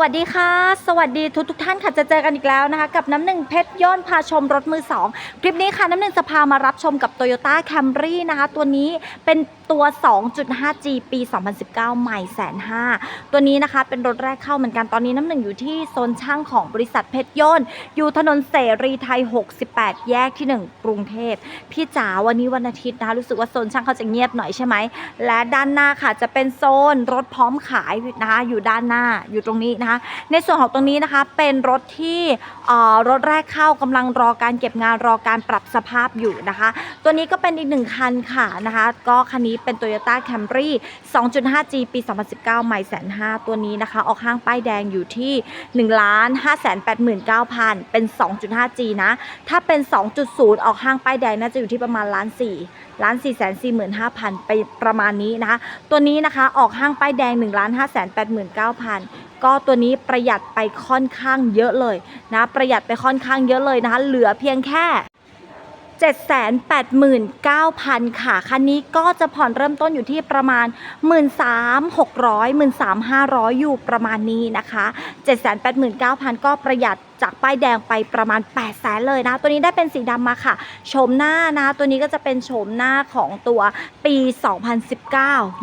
วัสดีค่ะ สวัสดีทุกทุกท่านค่ะจะเจอกันอีกแล้วนะคะ กับน้ำหนึ่งเพชรย่นพาชมรถมือ 2 คลิปนี้ค่ะน้ำหนึ่งจะพามารับชมกับ Toyota Camry นะคะ ตัวนี้เป็น ตัว 2.5G ปี 2019 ใหม่แสนห้าตัวนี้นะคะเป็นรถแรกเข้าเหมือนกันตอนนี้น้ำหนึ่งอยู่ที่โซนช่างของบริษัทเพชรย่นอยู่ถนนเสรีไทย 68 แยกที่ 1 กรุงเทพพี่จ๋าวันนี้วันอาทิตย์นะคะรู้สึกว่าโซนช่างเขาจะเงียบหน่อยใช่ไหม และด้านหน้าค่ะจะเป็นโซนรถพร้อมขายนะคะอยู่ด้านหน้าอยู่ตรงนี้นะคะ ในส่วนของตรงนี้นะคะเป็นรถที่เอ่อรถแรกเข้ากำลังรอการเก็บงานรอการปรับสภาพอยู่นะคะ ตัวนี้ก็เป็นอีกหนึ่งคันค่ะนะคะ ก็คันนี้เป็น Toyota Camry 2.5G ปี 2019 ใหม่แสนห้าตัวนี้นะคะ ออกห้างป้ายแดงอยู่ที่1ล้าน5 8 9 0 0 0 เป็น 2.5G นะ ถ้าเป็น 2.0 ออกห้างป้ายแดงน่าจะอยู่ที่ประมาณล้านสี่ล้าน4 4 4 5 0 0 0ไปประมาณนี้นะคะ ตัวนี้นะคะออกห้างป้ายแดง1ล้าน5 8 9 0 0 0ก็ตัวนี้ประหยัดไปค่อนข้างเยอะเลยนะ ประหยัดไปค่อนข้างเยอะเลยนะคะ เหลือเพียงแค่ 789,000 ค่ะ คันนี้ก็จะผ่อนเริ่มต้นอยู่ที่ประมาณ 13,600 13,500 อยู่ประมาณนี้นะคะ 789,000 ก็ประหยัด จากป้ายแดงไปประมาณ8 0 0แสนเลยนะ ตัวนี้ได้เป็นสีดำมาค่ะโฉมหน้านะ ตัวนี้ก็จะเป็นโฉมหน้าของตัวปี 2019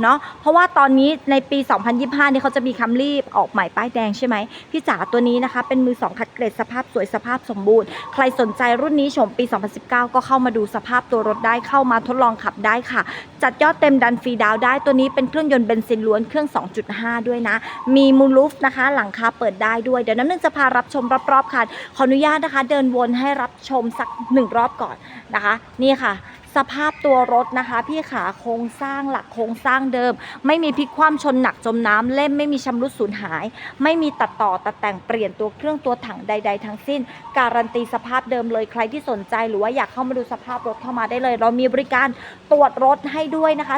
เนาะเพราะว่าตอนนี้ในปี 2025 นี่เขาจะมีคัมรี่ออกใหม่ป้ายแดงใช่ไหมพี่จ๋าตัวนี้นะคะ เป็นมือ 2 คัดเกรดสภาพสวยสภาพสมบูรณ์ ใครสนใจรุ่นนี้โฉมปี 2019 ก็เข้ามาดูสภาพตัวรถได้เข้ามาทดลองขับได้ค่ะ จัดยอดเต็มดันฟรีดาวได้ตัวนี้เป็นเครื่องยนต์เบนซินล้วนเครื่อง 2.5 ด้วยนะ มีมูลูฟนะคะ หลังคาเปิดได้ด้วยเดี๋ยวน้ำหนึ่งจะพารับชมรอบๆคัน ขออนุญาตนะคะ เดินวนให้รับชมสักหนึ่งรอบก่อนนะคะ นี่ค่ะ สภาพตัวรถนะคะ พี่ขาโครงสร้างหลักโครงสร้างเดิม ไม่มีพลิกคว่ำชนหนักจมน้ำเล่มไม่มีชำรุดสูญหาย ไม่มีตัดต่อตัดแต่งเปลี่ยนตัวเครื่องตัวถังใด ๆ ทั้งสิ้น การันตีสภาพเดิมเลยใครที่สนใจหรือว่าอยากเข้ามาดูสภาพรถเข้ามาได้เลย เรามีบริการตรวจรถให้ด้วยนะคะ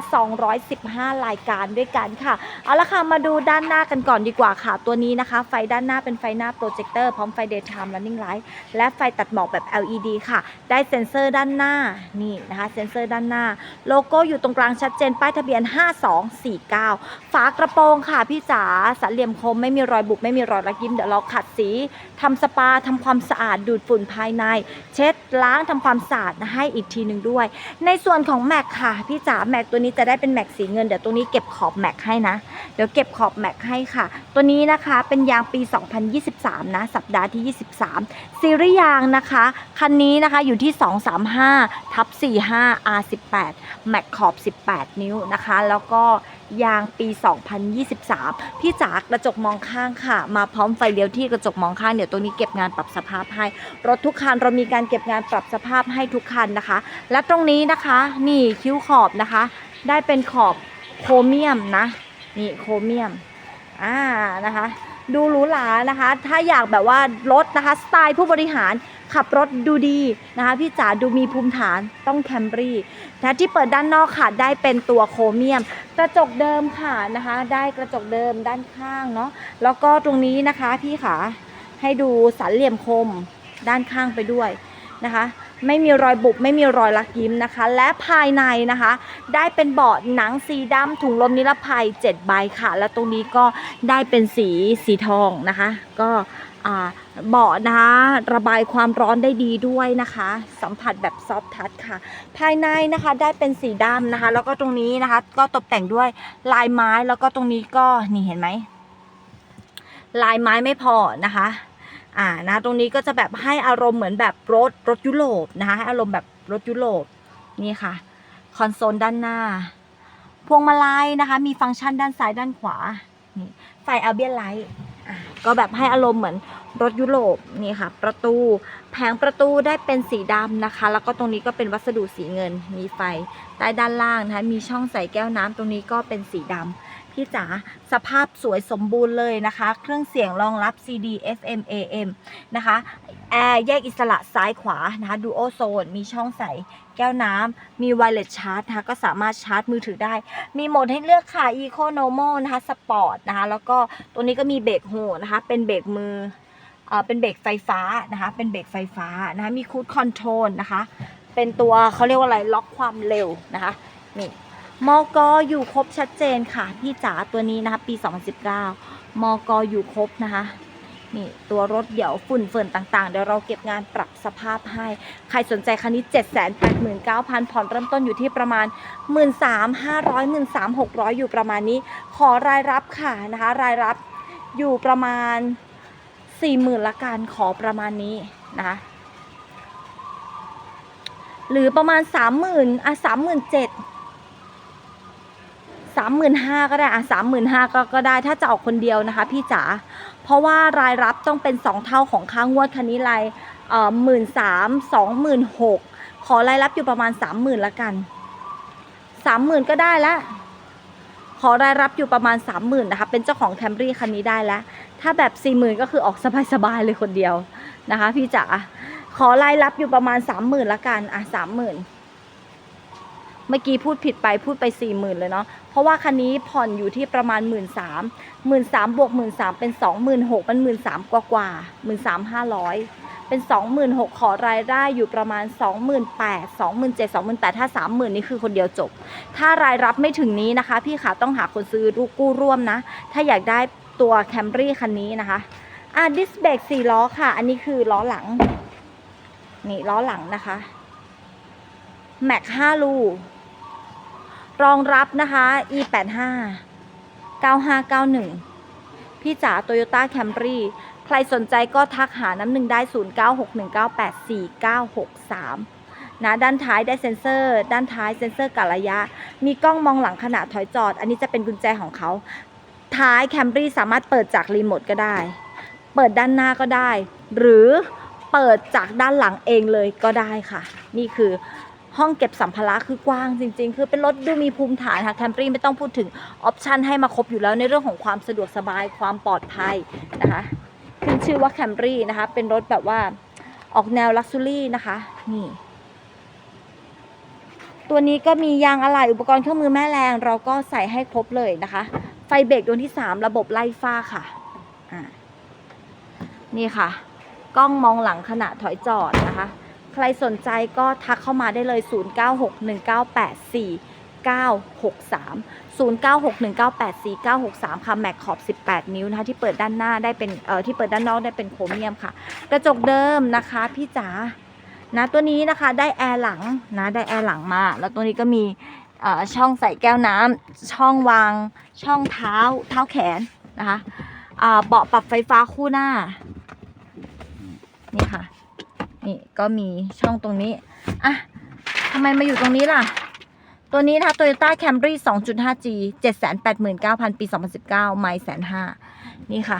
215 รายการด้วยกันค่ะเอาละค่ะมาดูด้านหน้ากันก่อนดีกว่าค่ะ ตัวนี้นะคะ ไฟด้านหน้าเป็นไฟหน้าโปรเจคเตอร์พร้อมไฟ daytime running light และไฟตัดหมอกแบบ LED ค่ะ ได้เซ็นเซอร์ด้านหน้านี่นะคะเซ็นเซอร์ด้านหน้า โลโก้อยู่ตรงกลางชัดเจน ป้ายทะเบียน 5249 ฝากระโปรงค่ะพี่จ๋าสันเหลี่ยมคมไม่มีรอยบุบไม่มีรอยรักยิ้มเดี๋ยวเราขัดสีทำสปาทำความสะอาดดูดฝุ่นภายใน เช็ดล้างทำความสะอาดให้อีกทีหนึ่งด้วย ในส่วนของแม็กค่ะพี่จ๋าแม็กตัวนี้จะได้เป็นแม็กสีเงินเดี๋ยวตรงนี้เก็บขอบแม็กให้นะเดี๋ยวเก็บขอบแม็กให้ค่ะ ตัวนี้นะคะเป็นยางปี 2023 นะ สัปดาห์ที่ 23 ซีรีส์ยางนะคะ คันนี้นะคะอยู่ที่ 235 ทับ45 R18 แม็กขอบ18 นิ้วนะคะ แล้วก็ยางปี 2023 พี่จากระจกมองข้างค่ะ มาพร้อมไฟเลี้ยวที่กระจกมองข้างเดี๋ยวตรงนี้เก็บงานปรับสภาพให้ รถทุกคันเรามีการเก็บงานปรับสภาพให้ทุกคันนะคะ และตรงนี้นะคะนี่คิ้วขอบนะคะ ได้เป็นขอบโครเมียมนะ นี่โครเมียมอ่านะคะ ดูหรูหรานะคะ ถ้าอยากแบบว่ารถนะคะ สไตล์ผู้บริหารขับรถดูดีนะคะ พี่จ๋าดูมีภูมิฐานต้องแคมรี่นะที่เปิดด้านนอกค่ะได้เป็นตัวโครเมียม กระจกเดิมค่ะนะคะ ได้กระจกเดิมด้านข้างเนาะแล้วก็ตรงนี้นะคะพี่ขาให้ดูสันเหลี่ยมคมด้านข้างไปด้วยนะคะ ไม่มีรอยบุบไม่มีรอยลักยิ้มนะคะ และภายในนะคะ ได้เป็นเบาะหนังสีดำถุงลมนิรภัย7ใบค่ะ แล้วตรงนี้ก็ได้เป็นสีสีทองนะคะ ก็เบาะนะคะระบายความร้อนได้ดีด้วยนะคะ สัมผัสแบบซอฟทัชค่ะ ภายในนะคะได้เป็นสีดำนะคะ แล้วก็ตรงนี้นะคะก็ตกแต่งด้วยลายไม้แล้วก็ตรงนี้ก็นี่เห็นไหมลายไม้ไม่พอนะคะ อ่านะตรงนี้ก็จะแบบให้อารมณ์เหมือนแบบรถรถยุโรปนะคะให้อารมณ์แบบรถยุโรปนี่ค่ะคอนโซลด้านหน้า พวงมาลัยนะคะ มีฟังก์ชันด้านซ้ายด้านขวานี่ไฟอัลเบียนไลท์ก็แบบให้อารมณ์เหมือนรถยุโรปนี่ค่ะ ประตูแผงประตูได้เป็นสีดำนะคะ แล้วก็ตรงนี้ก็เป็นวัสดุสีเงิน มีไฟใต้ด้านล่างนะคะมีช่องใส่แก้วน้ำตรงนี้ก็เป็นสีดำ พี่จ๋าสภาพสวยสมบูรณ์เลยนะคะ เครื่องเสียงรองรับ CD FM AM นะคะแอร์แยกอิสระซ้ายขวานะคะดูโอโซน มีช่องใส่แก้วน้ำมีไวเลสชาร์จนะคะก็สามารถชาร์จมือถือได้ มีโหมดให้เลือกค่ะ Eco Normal นะคะสปอร์ตนะคะ แล้วก็ตัวนี้ก็มีเบรกโฮนะคะ เป็นเบรกมือเอ่อเป็นเบรกไฟฟ้านะคะ เป็นเบรกไฟฟ้านะคะ มีคูดคอนโทรลนะคะ เป็นตัวเขาเรียกว่าอะไรล็อกความเร็วนะคะ นี่ มอกอยู่ครบชัดเจนค่ะ พี่จ๋าตัวนี้นะคะ ปี 2019มมกอยู่ครบนะคะนี่ตัวรถเดี๋ยวฝุ่นเฟินต่างๆ เดี๋ยวเราเก็บงานปรับสภาพให้ ใครสนใจคันนี้ 7 8 9 0 0 0 ผ่อนเริ่มต้นอยู่ที่ประมาณ 13,500 13,600 อยู่ประมาณนี้ ขอรายรับค่ะนะคะ รายรับอยู่ประมาณ 40,000ละกันขอประมาณนี้นะคะหรือประมาณ 30,000อะ37,000 สามหมื่นห้าก็ได้อะสามหมื่นห้าก็ก็ได้ถ้าจะออกคนเดียวนะคะ พี่จ๋าเพราะว่ารายรับต้องเป็นสองเท่าของค่างวดคันนี้รายเอ่อหมื่นสามสองหมื่นหกขอรายรับอยู่ประมาณสามหมื่นละกันสามหมื่นก็ได้ละขอรายรับอยู่ประมาณสามหมื่นนะคะเป็นเจ้าของแคมรี่คันนี้ได้แล้ว ถ้าแบบสี่หมื่นก็คือออกสบายๆเลยคนเดียวนะคะ พี่จ๋าขอรายรับอยู่ประมาณสามหมื่นละกันอะสามหมื่น เมื่อกี้พูดผิดไปพูดไปสี่หมื่นเลยเนาะเพราะว่าคันนี้ผ่อนอยู่ที่ประมาณหมื่นสามหมื่นสามบวกหมื่นสามเป็นสองหมื่นหกมันหมื่นสามกว่ากว่าหมื่นสามห้าร้อยเป็นสองหมื่นหกขอรายได้อยู่ประมาณสองหมื่นแปดสองหมื่นเจ็ดสองหมื่นแปดถ้าสามหมื่นนี่คือคนเดียวจบ ถ้ารายรับไม่ถึงนี้นะคะ พี่ขาต้องหาคนซื้อรูกู้ร่วมนะ ถ้าอยากได้ตัวแคมรี่คันนี้นะคะอะดิสเบรกสี่ล้อค่ะ อันนี้คือล้อหลัง นี่ล้อหลังนะคะ แม็กห้าลู รองรับนะคะ e 8 5 9591 พี่จ๋า Toyota Camry ใครสนใจก็ทักหาน้ำหนึ่งได้ 0961984963 นะด้านท้ายได้เซ็นเซอร์ ด้านท้ายเซ็นเซอร์กะระยะ มีกล้องมองหลังขณะถอยจอด อันนี้จะเป็นกุญแจของเขา ท้าย Camry สามารถเปิดจากรีโมทก็ได้ เปิดด้านหน้าก็ได้ หรือเปิดจากด้านหลังเองเลยก็ได้ค่ะ นี่คือ ห้องเก็บสัมภาระคือกว้างจริง ๆ คือเป็นรถดูมีภูมิฐานค่ะแคมปรีไม่ต้องพูดถึงออปชันให้มาครบอยู่แล้วในเรื่องของความสะดวกสบายความปลอดภัยนะคะขึ้นชื่อว่าแคมปรีนะคะ เป็นรถแบบว่าออกแนวลักซ์ซูรี่นะคะ นี่ ตัวนี้ก็มียางอะไหล่อุปกรณ์เครื่องมือแม่แรง เราก็ใส่ให้ครบเลยนะคะ ไฟเบรกดวงที่ 3 ระบบไล่ฟ้าค่ะอ่านี่ค่ะ กล้องมองหลังขณะถอยจอดนะคะ ใครสนใจก็ทักเข้ามาได้เลย 0961984963 0961984963 ค่ะ แม็กขอบ 18 นิ้วนะคะที่เปิดด้านหน้าได้เป็นเอ่อที่เปิดด้านนอกได้เป็นโครเมียมค่ะ กระจกเดิมนะคะพี่จ๋านะตัวนี้นะคะได้แอร์หลังนะได้แอร์หลังมา แล้วตัวนี้ก็มีเอ่อช่องใส่แก้วน้ำช่องวาง ช่องเท้า เท้าแขนนะคะอ่าเบาะปรับไฟฟ้าคู่หน้า นี่ค่ะ นี่ก็มีช่องตรงนี้อะทำไมมาอยู่ตรงนี้ล่ะ ตัวนี้นะคะ Toyota Camry 2.5G 789,000 ปี 2019 ไม่แสนห้านี่ค่ะ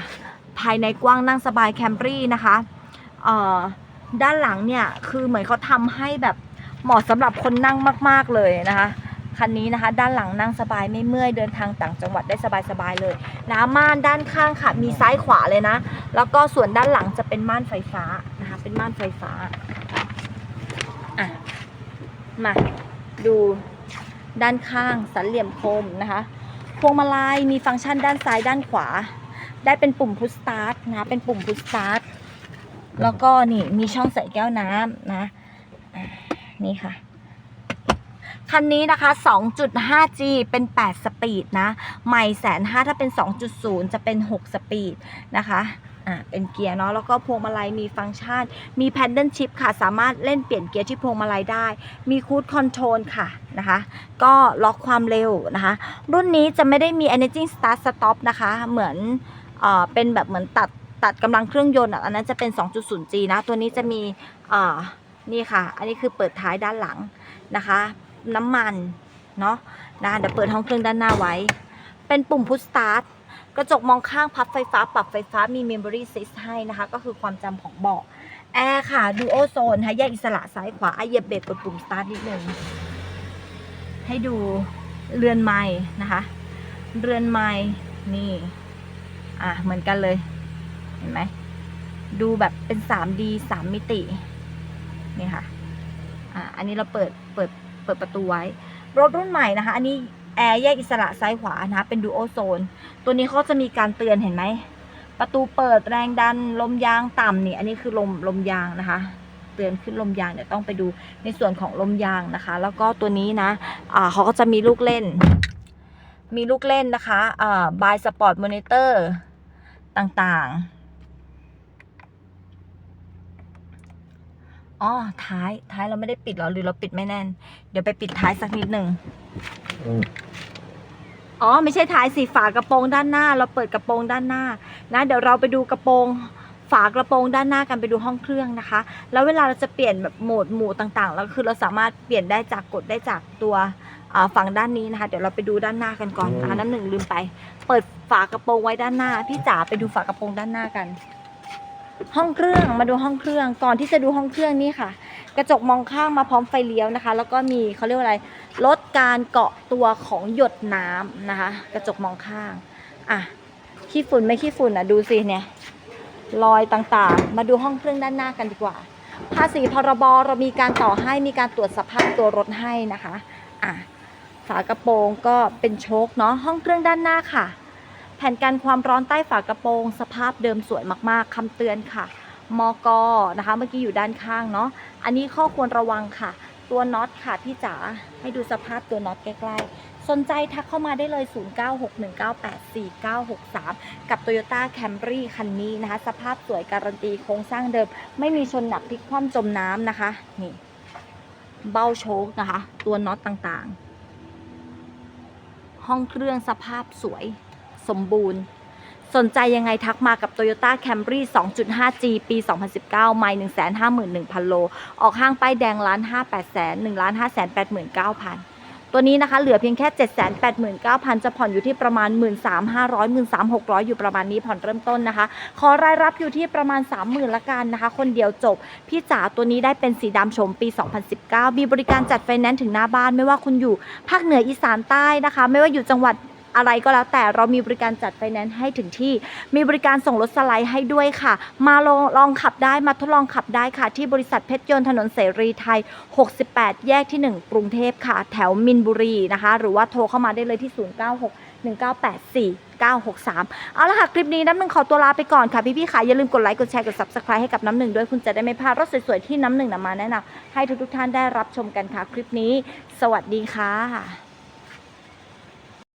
ภายในกว้างนั่งสบาย Camry นะคะเอ่อด้านหลังเนี่ย คือเหมือนเขาทำให้แบบเหมาะสำหรับคนนั่งมาก ๆ เลยนะคะคันนี้นะคะ ด้านหลังนั่งสบายไม่เมื่อยเดินทางต่างจังหวัดได้สบายๆเลยนะม่านด้านข้างค่ะ มีซ้ายขวาเลยนะ แล้วก็ส่วนด้านหลังจะเป็นม่านไฟฟ้า เป็นม่านไฟฟ้า อะ มาดูด้านข้างสันเหลี่ยมคมนะคะ พวงมาลัยมีฟังก์ชันด้านซ้ายด้านขวา ได้เป็นปุ่มพุชสตาร์ทนะ เป็นปุ่มพุชสตาร์ท แล้วก็นี่มีช่องใส่แก้วน้ำนะอะนี่ค่ะ คันนี้นะคะ 2.5G เป็น 8 สปีดนะ ใหม่แสนห้าถ้าเป็น 2.0 จะเป็น 6 สปีดนะคะ อ่าเป็นเกียร์เนาะแล้วก็พวงมาลัยมีฟังก์ชัน มีแพนเดิลชิพค่ะ สามารถเล่นเปลี่ยนเกียร์ที่พวงมาลัยได้ มีคูดคอนโทรลค่ะนะคะก็ล็อกความเร็วนะคะ รุ่นนี้จะไม่ได้มี Energy Start Stop นะคะ เหมือนเอ่อเป็นแบบเหมือนตัดตัดกำลังเครื่องยนต์อันนั้นจะเป็น 2.0G นะ ตัวนี้จะมีเอ่อนี่ค่ะ อันนี้คือเปิดท้ายด้านหลังนะคะ น้ำมันเนาะนะเดี๋ยวเปิดห้องเครื่องด้านหน้าไว้ เป็นปุ่มพุชสตาร์ท กระจกมองข้างพับไฟฟ้า ปรับไฟฟ้ามี Memory 6ให้นะคะ ก็คือความจำของเบาะแอร์ค่ะ Duo Zone ค่ะแยกอิสระซ้ายขวาไอเหยียบเบรกกดปุ่ม Start นิดนึงให้ดูเรือนไม้นะคะ เรือนไม้นี่ อะเหมือนกันเลย เห็นไหมดูแบบเป็น 3D 3 มิติ นี่ค่ะ อะอันนี้เราเปิดเปิดเปิดประตูไว้ รถรุ่นใหม่นะคะ อันนี้ แอร์แยกอิสระซ้ายขวานะเป็นดูโอโซน ตัวนี้เขาจะมีการเตือนเห็นไหม ประตูเปิดแรงดันลมยางต่ำนี่ อันนี้คือลมลมยางนะคะ เตือนขึ้นลมยางเดี๋ยวต้องไปดูในส่วนของลมยางนะคะ แล้วก็ตัวนี้นะอ่าเขาก็จะมีลูกเล่น มีลูกเล่นนะคะอ่าบายสปอร์ตมอนิเตอร์ต่างๆ อ๋อท้ายท้ายเราไม่ได้ปิดเหรอหรือเราปิดไม่แน่น เดี๋ยวไปปิดท้ายสักนิดหนึ่งอ๋อไม่ใช่ท้ายสีฝากระโปรงด้านหน้า เราเปิดกระโปรงด้านหน้า นะเดี๋ยวเราไปดูกระโปรงฝากระโปรงด้านหน้ากันไปดูห้องเครื่องนะคะ แล้วเวลาเราจะเปลี่ยนแบบโหมดหมู่ต่างๆ แล้วคือเราสามารถเปลี่ยนได้จากกดได้จากตัวอ่าฝั่งด้านนี้นะคะ เดี๋ยวเราไปดูด้านหน้ากันก่อนอ่าน้ำหนึ่งลืมไป เปิดฝากระโปรงไว้ด้านหน้า พี่จ๋าไปดูฝากระโปรงด้านหน้ากัน ห้องเครื่องมาดูห้องเครื่องก่อนที่จะดูห้องเครื่องนี่ค่ะ กระจกมองข้างมาพร้อมไฟเลี้ยวนะคะ แล้วก็มีเขาเรียกว่าอะไรลดการเกาะตัวของหยดน้ำนะคะ กระจกมองข้างอะขี้ฝุ่นไม่ขี้ฝุ่นอะดูสิเนี่ยรอยต่างๆ มาดูห้องเครื่องด้านหน้ากันดีกว่า ภาษีพรบเรามีการต่อให้มีการตรวจสภาพตัวรถให้นะคะอะฝากระโปรงก็เป็นโชคเนาะห้องเครื่องด้านหน้าค่ะ แผ่นกันความร้อนใต้ฝากระโปรง สภาพเดิมสวยมากๆคำเตือนค่ะ มกนะคะ เมื่อกี้อยู่ด้านข้างเนาะ อันนี้ข้อควรระวังค่ะ ตัวน็อตค่ะพี่จ๋า ให้ดูสภาพตัวน็อตใกล้ๆ สนใจทักเข้ามาได้เลย 0961984963 กับ Toyota Camry คันนี้นะคะ สภาพสวยการันตีโครงสร้างเดิม ไม่มีชนหนักพลิกคว่ำจมน้ำนะคะ นี่ เบ้าโชคนะคะ ตัวน็อตต่างๆ ห้องเครื่องสภาพสวย สมบูรณ์ สนใจยังไงทักมากับ Toyota Camry 2.5G ปี 2019 ไม่151,000 โล ออกห้างป้ายแดงล้าน5 8แสน1ล้าน5แสน89,000ตัวนี้นะคะเหลือเพียงแค่ 789,000 จะผ่อนอยู่ที่ประมาณ 13,500 13,600 อยู่ประมาณนี้ผ่อนเริ่มต้นนะคะ ขอรายรับอยู่ที่ประมาณ 30,000 ละกันนะคะ คนเดียวจบ พี่จ๋าตัวนี้ได้เป็นสีดำชมปี 2019 มีบริการจัดไฟแนนซ์ถึงหน้าบ้านไม่ว่าคุณอยู่ภาคเหนืออีสานใต้นะคะ ไม่ว่าอยู่จังหวัด อะไรก็แล้วแต่เรามีบริการจัดไฟแนนซ์ให้ถึงที่ มีบริการส่งรถสไลด์ให้ด้วยค่ะ มาลองลองขับได้มาทดลองขับได้ค่ะ ที่บริษัทเพชรยนต์ถนนเสรีไทย 68 แยกที่ 1 กรุงเทพค่ะ แถวมินบุรีนะคะ หรือว่าโทรเข้ามาได้เลยที่ 096 1984 963 เอาละค่ะ คลิปนี้น้ำหนึ่งขอตัวลาไปก่อนค่ะ พี่ๆค่ะอย่าลืมกดไลค์กดแชร์กด subscribe ให้กับน้ำหนึ่งด้วยคุณจะได้ไม่พลาดรถสวยๆที่น้ำหนึ่งนำมาแนะนำให้ทุกๆท่านได้รับชมกันค่ะ คลิปนี้ สวัสดีค่ะ